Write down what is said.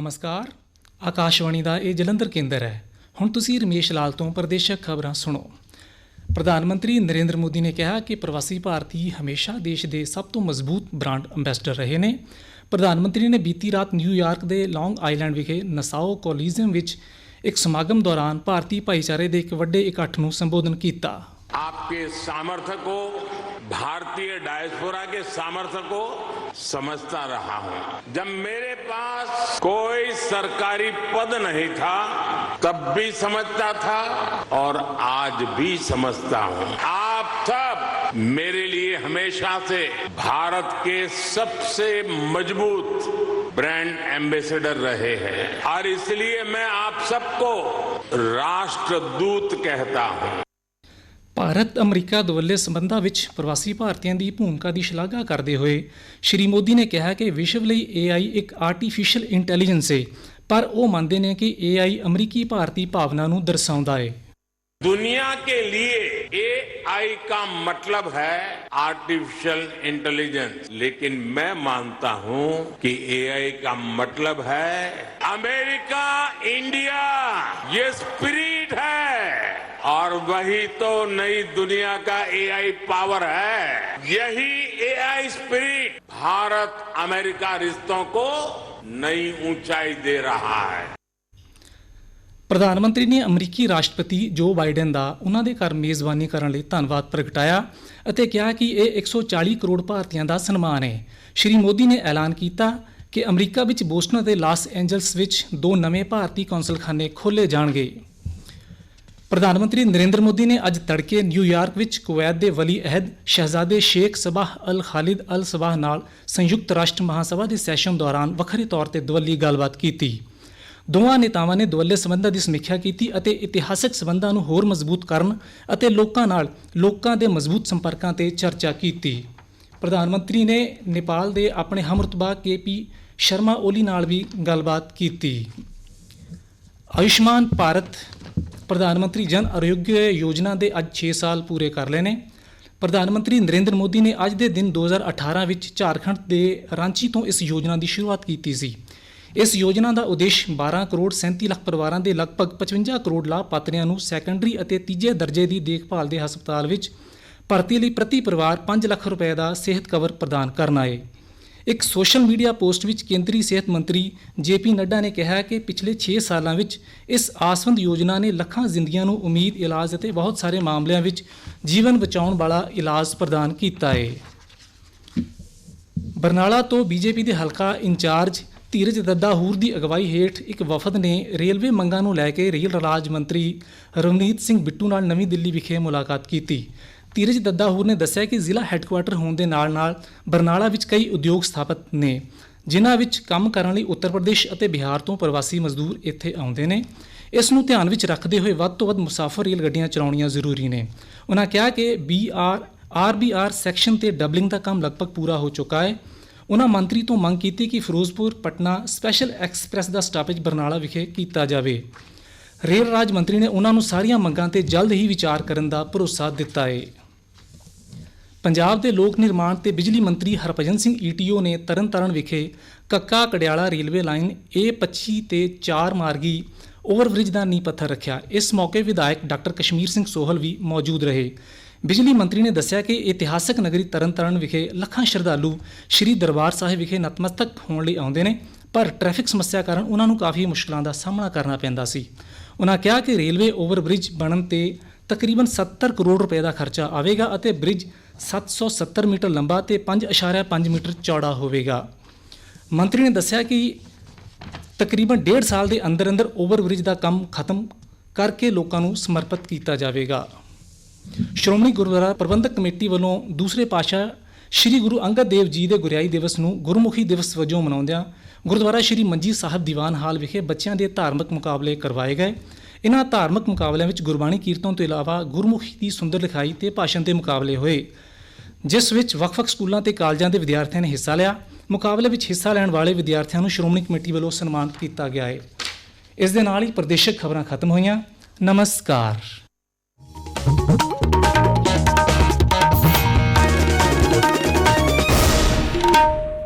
ਨਮਸਕਾਰ। ਆਕਾਸ਼ਵਾਣੀ ਦਾ ਇਹ ਜਲੰਧਰ ਕੇਂਦਰ ਹੈ। ਹੁਣ ਤੁਸੀਂ ਰਮੇਸ਼ ਲਾਲ ਤੋਂ ਪ੍ਰਦੇਸ਼ਕ ਖਬਰਾਂ ਸੁਣੋ। ਪ੍ਰਧਾਨ ਮੰਤਰੀ ਨਰਿੰਦਰ ਮੋਦੀ ਨੇ ਕਿਹਾ ਕਿ ਪ੍ਰਵਾਸੀ ਭਾਰਤੀ ਹਮੇਸ਼ਾ ਦੇਸ਼ ਦੇ ਸਭ ਤੋਂ ਮਜ਼ਬੂਤ ਬ੍ਰਾਂਡ ਅੰਬੈਸਡਰ ਰਹੇ ਨੇ। ਪ੍ਰਧਾਨ ਮੰਤਰੀ ਨੇ ਬੀਤੀ ਰਾਤ ਨਿਊਯਾਰਕ ਦੇ ਲੌਂਗ ਆਈਲੈਂਡ ਵਿਖੇ ਨਸਾਓ ਕੋਲੀਜ਼ੀਅਮ ਵਿੱਚ ਇੱਕ ਸਮਾਗਮ ਦੌਰਾਨ ਭਾਰਤੀ ਭਾਈਚਾਰੇ ਦੇ ਇੱਕ ਵੱਡੇ ਇਕੱਠ ਨੂੰ ਸੰਬੋਧਨ ਕੀਤਾ। आपके सामर्थ्य को, भारतीय डायस्पोरा के सामर्थ्य को समझता रहा हूँ। जब मेरे पास कोई सरकारी पद नहीं था, तब भी समझता था और आज भी समझता हूँ। आप सब मेरे लिए हमेशा से भारत के सबसे मज़बूत ब्रांड एम्बेसडर रहे हैं। और इसलिए मैं आप सबको राष्ट्रदूत कहता हूँ। ਭਾਰਤ ਅਮਰੀਕਾ ਦੁਵੱਲੇ ਸੰਬੰਧਾਂ ਵਿੱਚ ਪ੍ਰਵਾਸੀ ਭਾਰਤੀਆਂ ਦੀ ਭੂਮਿਕਾ ਦੀ ਸ਼ਲਾਘਾ ਕਰਦੇ ਹੋਏ ਸ਼੍ਰੀ ਮੋਦੀ ਨੇ ਕਿਹਾ ਕਿ ਵਿਸ਼ਵ ਲਈ AI ਇੱਕ ਆਰਟੀਫੀਸ਼ੀਅਲ ਇੰਟੈਲੀਜੈਂਸ ਹੈ ਪਰ ਉਹ ਮੰਨਦੇ ਨੇ ਕਿ AI ਅਮਰੀਕੀ ਭਾਰਤੀ ਭਾਵਨਾ ਨੂੰ ਦਰਸਾਉਂਦਾ ਹੈ दुनिया के लिए एआई का मतलब है आर्टिफिशियल इंटेलिजेंस लेकिन मैं मानता हूं कि एआई का मतलब है अमेरिका इंडिया ये स्पिरिट है और वही तो नई दुनिया का एआई पावर है यही एआई स्पिरिट भारत अमेरिका रिश्तों को नई ऊंचाई दे रहा है ਪ੍ਰਧਾਨ ਮੰਤਰੀ ਨੇ ਅਮਰੀਕੀ ਰਾਸ਼ਟਰਪਤੀ ਜੋ ਬਾਈਡਨ ਦਾ ਉਹਨਾਂ ਦੇ ਘਰ ਮੇਜ਼ਬਾਨੀ ਕਰਨ ਲਈ ਧੰਨਵਾਦ ਪ੍ਰਗਟਾਇਆ ਅਤੇ ਕਿਹਾ ਕਿ ਇਹ 140 ਕਰੋੜ ਭਾਰਤੀਆਂ ਦਾ ਸਨਮਾਨ ਹੈ ਸ਼੍ਰੀ ਮੋਦੀ ਨੇ ਐਲਾਨ ਕੀਤਾ ਕਿ ਅਮਰੀਕਾ ਵਿੱਚ ਬੋਸਟਨ ਅਤੇ ਲਾਸ ਐਂਜਲਸ ਵਿੱਚ ਦੋ ਨਵੇਂ ਭਾਰਤੀ ਕੌਂਸਲਖਾਨੇ ਖੋਲ੍ਹੇ ਜਾਣਗੇ ਪ੍ਰਧਾਨ ਮੰਤਰੀ ਨਰਿੰਦਰ ਮੋਦੀ ਨੇ ਅੱਜ ਤੜਕੇ ਨਿਊਯਾਰਕ ਵਿੱਚ ਕੁਵੈਤ ਦੇ ਵਲੀ ਅਹਿਦ ਸ਼ਹਿਜ਼ਾਦੇ ਸ਼ੇਖ ਸਬਾਹ ਅਲ ਖਾਲਿਦ ਅਲ ਸਬਾਹ ਨਾਲ ਸੰਯੁਕਤ ਰਾਸ਼ਟਰ ਮਹਾਸਭਾ ਦੇ ਸੈਸ਼ਨ ਦੌਰਾਨ ਵੱਖਰੇ ਤੌਰ ਤੇ ਦੁਵੱਲੀ ਗੱਲਬਾਤ ਕੀਤੀ। ਦੋਵਾਂ ਨੇਤਾਵਾਂ ਨੇ ਦੁਵੱਲੇ ਸਬੰਧਾਂ ਦੀ ਸਮੀਖਿਆ ਕੀਤੀ ਅਤੇ ਇਤਿਹਾਸਕ ਸਬੰਧਾਂ ਨੂੰ ਹੋਰ ਮਜ਼ਬੂਤ ਕਰਨ ਅਤੇ ਲੋਕਾਂ ਨਾਲ ਲੋਕਾਂ ਦੇ ਮਜ਼ਬੂਤ ਸੰਪਰਕਾਂ ਤੇ ਚਰਚਾ ਕੀਤੀ। ਪ੍ਰਧਾਨ ਮੰਤਰੀ ਨੇ ਨੇਪਾਲ ਦੇ ਆਪਣੇ ਹਮਰਤਬਾ ਕੇਪੀ ਸ਼ਰਮਾ ਓਲੀ ਨਾਲ ਵੀ ਗੱਲਬਾਤ ਕੀਤੀ। ਆਯੁਸ਼ਮਾਨ ਭਾਰਤ ਪ੍ਰਧਾਨ ਮੰਤਰੀ ਜਨ ਆਰੋਗਯ ਯੋਜਨਾ ਦੇ ਅੱਜ 6 ਸਾਲ ਪੂਰੇ ਕਰ ਲਏ ਨੇ। ਪ੍ਰਧਾਨ ਮੰਤਰੀ ਨਰਿੰਦਰ ਮੋਦੀ ਨੇ ਅੱਜ ਦੇ ਦਿਨ 2018 ਵਿੱਚ ਝਾਰਖੰਡ ਦੇ ਰਾਂਚੀ ਤੋਂ ਇਸ ਯੋਜਨਾ ਦੀ ਸ਼ੁਰੂਆਤ ਕੀਤੀ ਸੀ। ਇਸ ਯੋਜਨਾ ਦਾ ਉਦੇਸ਼ 12 ਕਰੋੜ 37 ਲੱਖ ਪਰਿਵਾਰਾਂ ਦੇ ਲਗਭਗ 55 ਕਰੋੜ ਲਾਭਪਾਤਰੀਆਂ ਨੂੰ ਸੈਕੰਡਰੀ ਅਤੇ ਤੀਜੇ ਦਰਜੇ ਦੀ ਦੇਖਭਾਲ ਦੇ ਹਸਪਤਾਲ ਵਿੱਚ ਭਰਤੀ ਲਈ ਪ੍ਰਤੀ ਪਰਿਵਾਰ 5 ਲੱਖ ਰੁਪਏ ਦਾ ਸਿਹਤ ਕਵਰ ਪ੍ਰਦਾਨ ਕਰਨਾ ਹੈ ਇੱਕ ਸੋਸ਼ਲ ਮੀਡੀਆ ਪੋਸਟ ਵਿੱਚ ਕੇਂਦਰੀ ਸਿਹਤ ਮੰਤਰੀ ਜੇਪੀ ਨੱਡਾ ਨੇ ਕਿਹਾ ਕਿ ਪਿਛਲੇ 6 ਸਾਲਾਂ ਵਿੱਚ ਇਸ ਆਸਵੰਦ ਯੋਜਨਾ ਨੇ ਲੱਖਾਂ ਜ਼ਿੰਦਗੀਆਂ ਨੂੰ ਉਮੀਦ, ਇਲਾਜ ਅਤੇ ਬਹੁਤ ਸਾਰੇ ਮਾਮਲਿਆਂ ਵਿੱਚ ਜੀਵਨ ਬਚਾਉਣ ਵਾਲਾ ਇਲਾਜ ਪ੍ਰਦਾਨ ਕੀਤਾ ਹੈ। ਬਰਨਾਲਾ ਤੋਂ ਬੀਜੇਪੀ ਦੇ ਹਲਕਾ ਇੰਚਾਰਜ ਧੀਰਜ ਦੱਦਾ ਹੂਰ ਦੀ ਅਗਵਾਈ ਹੇਠ ਇੱਕ ਵਫਦ ਨੇ ਰੇਲਵੇ ਮੰਗਾਂ ਨੂੰ ਲੈ ਕੇ ਰੇਲ ਰਾਜ ਮੰਤਰੀ ਰਵਨੀਤ ਸਿੰਘ ਬਿੱਟੂ ਨਾਲ ਨਵੀਂ ਦਿੱਲੀ ਵਿਖੇ ਮੁਲਾਕਾਤ ਕੀਤੀ। ਧੀਰਜ ਦੱਦਾ ਹੂਰ ਨੇ ਦੱਸਿਆ ਕਿ ਜ਼ਿਲ੍ਹਾ ਹੈੱਡਕੁਆਰਟਰ ਹੋਣ ਦੇ ਨਾਲ-ਨਾਲ ਬਰਨਾਲਾ ਵਿੱਚ ਕਈ ਉਦਯੋਗ ਸਥਾਪਿਤ ਨੇ, ਜਿਨ੍ਹਾਂ ਵਿੱਚ ਕੰਮ ਕਰਨ ਲਈ ਉੱਤਰ ਪ੍ਰਦੇਸ਼ ਅਤੇ ਬਿਹਾਰ ਤੋਂ ਪ੍ਰਵਾਸੀ ਮਜ਼ਦੂਰ ਇੱਥੇ ਆਉਂਦੇ ਨੇ। ਇਸ ਨੂੰ ਧਿਆਨ ਵਿੱਚ ਰੱਖਦੇ ਹੋਏ ਵੱਧ ਤੋਂ ਵੱਧ ਮੁਸਾਫਰ ਰੇਲ ਗੱਡੀਆਂ ਚਲਾਉਣੀਆਂ ਜ਼ਰੂਰੀ ਨੇ। ਉਹਨਾਂ ਕਿਹਾ ਕਿ ਬੀਆਰ ਆਰਬੀਆਰ ਸੈਕਸ਼ਨ ਤੇ ਡਬਲਿੰਗ ਦਾ ਕੰਮ ਲਗਭਗ ਪੂਰਾ ਹੋ ਚੁੱਕਾ ਹੈ। ਉਹਨਾਂ ਮੰਤਰੀ ਤੋਂ ਮੰਗ ਕੀਤੀ ਕਿ ਫਿਰੋਜ਼ਪੁਰ, ਪਟਨਾ ਸਪੈਸ਼ਲ ਐਕਸਪ੍ਰੈਸ ਦਾ ਸਟਾਪੇਜ ਬਰਨਾਲਾ ਵਿਖੇ ਕੀਤਾ ਜਾਵੇ। ਰੇਲ ਰਾਜ ਮੰਤਰੀ ਨੇ ਉਹਨਾਂ ਨੂੰ ਸਾਰੀਆਂ ਮੰਗਾਂ ਤੇ ਜਲਦ ਹੀ ਵਿਚਾਰ ਕਰਨ ਦਾ ਭਰੋਸਾ ਦਿੱਤਾ ਹੈ ਪੰਜਾਬ ਦੇ ਲੋਕ ਨਿਰਮਾਣ ਤੇ ਬਿਜਲੀ ਮੰਤਰੀ ਹਰਭਜਨ ਸਿੰਘ ਈਟੀਓ ਨੇ ਤਰਨਤਾਰਨ ਵਿਖੇ ਕੱਕਾ ਕੜਿਆਲਾ ਰੇਲਵੇ ਲਾਈਨ A25 ਤੇ 4 ਮਾਰਗੀ ਓਵਰਬ੍ਰਿਜ ਦਾ ਨੀਂਹ ਪੱਥਰ ਰੱਖਿਆ। ਇਸ ਮੌਕੇ ਵਿਧਾਇਕ ਡਾਕਟਰ ਕਸ਼ਮੀਰ ਸਿੰਘ ਸੋਹਲ ਵੀ ਮੌਜੂਦ ਰਹੇ। ਬਿਜਲੀ ਮੰਤਰੀ ਨੇ ਦੱਸਿਆ ਕਿ ਇਤਿਹਾਸਕ ਨਗਰੀ ਤਰਨਤਾਰਨ ਵਿਖੇ ਲੱਖਾਂ ਸ਼ਰਧਾਲੂ ਸ੍ਰੀ ਦਰਬਾਰ ਸਾਹਿਬ ਵਿਖੇ ਨਤਮਸਤਕ ਹੋਣ ਲਈ ਆਉਂਦੇ ਨੇ, ਪਰ ਟ੍ਰੈਫਿਕ ਸਮੱਸਿਆ ਕਾਰਨ ਉਹਨਾਂ ਨੂੰ ਕਾਫੀ ਮੁਸ਼ਕਲਾਂ ਦਾ ਸਾਹਮਣਾ ਕਰਨਾ ਪੈਂਦਾ ਸੀ। ਉਹਨਾਂ ਕਿਹਾ ਕਿ ਰੇਲਵੇ ਓਵਰਬ੍ਰਿਜ ਬਣਨ ਤੇ ਤਕਰੀਬਨ 70 ਕਰੋੜ ਰੁਪਏ ਦਾ ਖਰਚਾ ਆਵੇਗਾ ਅਤੇ ਬ੍ਰਿਜ 770 ਮੀਟਰ ਲੰਬਾ ਤੇ 5.5 ਮੀਟਰ ਚੌੜਾ ਹੋਵੇਗਾ। ਮੰਤਰੀ ਨੇ ਦੱਸਿਆ ਕਿ ਤਕਰੀਬਨ 1.5 ਸਾਲ ਦੇ ਅੰਦਰ ਅੰਦਰ ਓਵਰਬ੍ਰਿਜ ਦਾ ਕੰਮ ਖਤਮ ਕਰਕੇ ਲੋਕਾਂ ਨੂੰ ਸਮਰਪਿਤ ਕੀਤਾ ਜਾਵੇਗਾ। ਸ਼੍ਰੋਮਣੀ ਗੁਰਦੁਆਰਾ ਪ੍ਰਬੰਧਕ ਕਮੇਟੀ ਵੱਲੋਂ ਦੂਸਰੇ ਪਾਸ਼ਾ ਸ੍ਰੀ ਗੁਰੂ ਅੰਗਦ ਦੇਵ ਜੀ ਦੇ ਗੁਰਿਆਈ ਦਿਵਸ ਨੂੰ ਗੁਰਮੁਖੀ ਦਿਵਸ ਵਜੋਂ ਮਨਾਉਂਦਿਆਂ ਗੁਰਦੁਆਰਾ ਸ੍ਰੀ ਮੰਜੀ ਸਾਹਿਬ ਦੀਵਾਨ ਹਾਲ ਵਿਖੇ ਬੱਚਿਆਂ ਦੇ ਧਾਰਮਿਕ ਮੁਕਾਬਲੇ ਕਰਵਾਏ ਗਏ। ਇਹਨਾਂ ਧਾਰਮਿਕ ਮੁਕਾਬਲਿਆਂ ਵਿੱਚ ਗੁਰਬਾਣੀ ਕੀਰਤਨ ਤੋਂ ਇਲਾਵਾ ਗੁਰਮੁਖੀ ਦੀ ਸੁੰਦਰ ਲਿਖਾਈ ਤੇ ਭਾਸ਼ਣ ਦੇ ਮੁਕਾਬਲੇ ਹੋਏ। ਜਿਸ ਵਿੱਚ ਵੱਖ-ਵੱਖ ਸਕੂਲਾਂ ਤੇ ਕਾਲਜਾਂ ਦੇ ਵਿਦਿਆਰਥੀਆਂ ਨੇ ਹਿੱਸਾ ਲਿਆ। ਮੁਕਾਬਲੇ ਵਿੱਚ ਹਿੱਸਾ ਲੈਣ ਵਾਲੇ ਵਿਦਿਆਰਥੀਆਂ ਨੂੰ ਸ਼੍ਰੋਮਣੀ ਕਮੇਟੀ ਵੱਲੋਂ ਸਨਮਾਨਿਤ ਕੀਤਾ ਗਿਆ ਹੈ ਇਸ ਦੇ ਨਾਲ ਹੀ ਪ੍ਰਦੇਸ਼ਕ ਖਬਰਾਂ ਖਤਮ ਹੋਈਆਂ। ਨਮਸਕਾਰ।